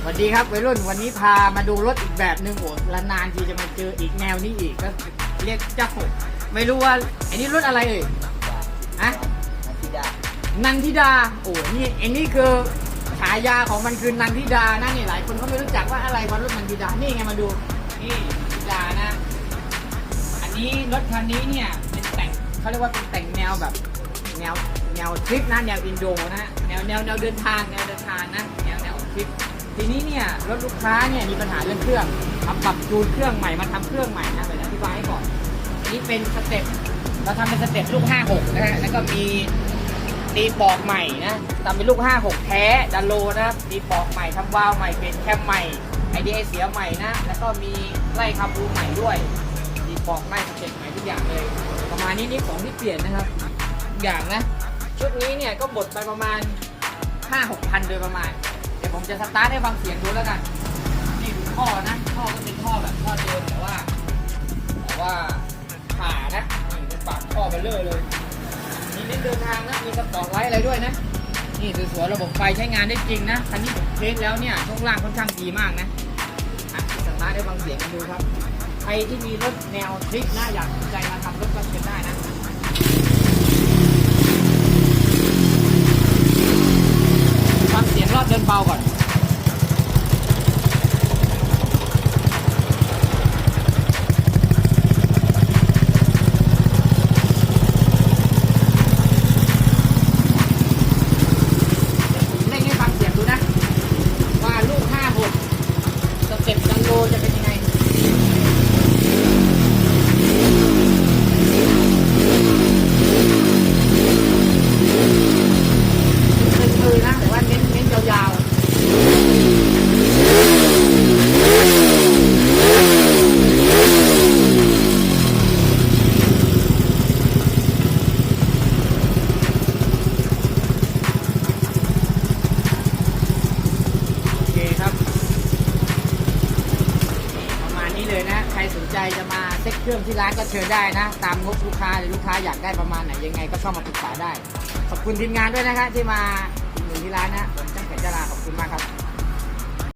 สวัสดีครับวัยรุ่นวันนี้พามาดูรถอีกแบบหนึ่งโอ้ละนานทีจะมาเจออีกแนวนี้อีกก็เรียกเจ้าไม่รู้ว่าอันนี้รถอะไรเอ่ยอะธิดานันทิดาโอ้นี่อันนี้คือฉายาของมันคือนันทิดานะนี่หลายคนเขาไม่รู้จักว่าอะไรว่ารถนันทิดานี่ไงมาดูนี่นันทิดานะ อันนี้รถคันนี้เนี่ยเป็นแต่งเขาเรียกว่าเป็นแต่งแนวแบบแนวแนวทริปนะแนวอินโดนะแนวแนวแนวเดินทางแนวเดินทางนะแนวแนวทริป ทีนี้เนี่ยรถลูกค้าเนี่ยมีปัญหาเรื่องเครื่องทำปรับจูนเครื่องใหม่มาทำเครื่องใหม่นะเดี๋ยวอธิบายให้ก่อนนี้เป็นสเต็ปเราทำเป็นสเต็ปลูก 56 นะฮะแล้วก็มีตีปอกใหม่นะทำเป็นลูก 56 แท้ดันโลนะตีปอกใหม่ทำวาล์วใหม่เป็นแคมใหม่ไอเดียเสียใหม่นะ แล้วก็มีไล่คาบูใหม่ด้วยตีปอกไล่สเต็ปใหม่ทุกอย่างเลย ประมาณนี้นี่ของที่เปลี่ยนนะครับอย่างนะชุดนี้เนี่ยก็บดไปประมาณ 5 6 พันโดยประมาณ เดี๋ยวผมจะสตาร์ทให้ฟังเสียงดูแล้วกัน นี่ดูท่อนะท่อก็เป็นท่อแบบท่อเดิมแต่ว่าแต่ว่าผ่านะนี่เป็นปากท่อไปเลยเลยมีน้นเดินทางนะมีสปอร์ตไลท์อะไรด้วยนะ นี่สวยๆระบบไฟใช้งานได้จริงนะคันนี้ผมเทสแล้วเนี่ยช่วงล่างค่อนข้างดีมากนะอะสตาร์ทให้ฟังเสียงกันดูครับใครที่มีรถแนวทริปนะอยากสนใจมาทำรถก็เชิญได้นะ ฟังเสียงรอบเดินเบาก่อน เล่นให้ฟังเสียงดูนะ ว่าลูก 5 6สเต็ปจังโลจะเป็นยังไง เป็นมือนะแต่ว่าเน้นเน้นยาวๆ โอเคครับ ประมาณนี้เลยนะ ใค รสนใจจะมาเซ็ตเครื่องที่ร้านก็เชิญได้นะ ตามงบลูกค้าหรือลูกค้าอยากได้ประมาณไหนยังไงก็เข้ามาปรึกษาได้ ขอบคุณทีมงานด้วยนะคะที่มาอุดหนุนที่ร้านนะผมจ้างแขกจราขอบคุณมากครับ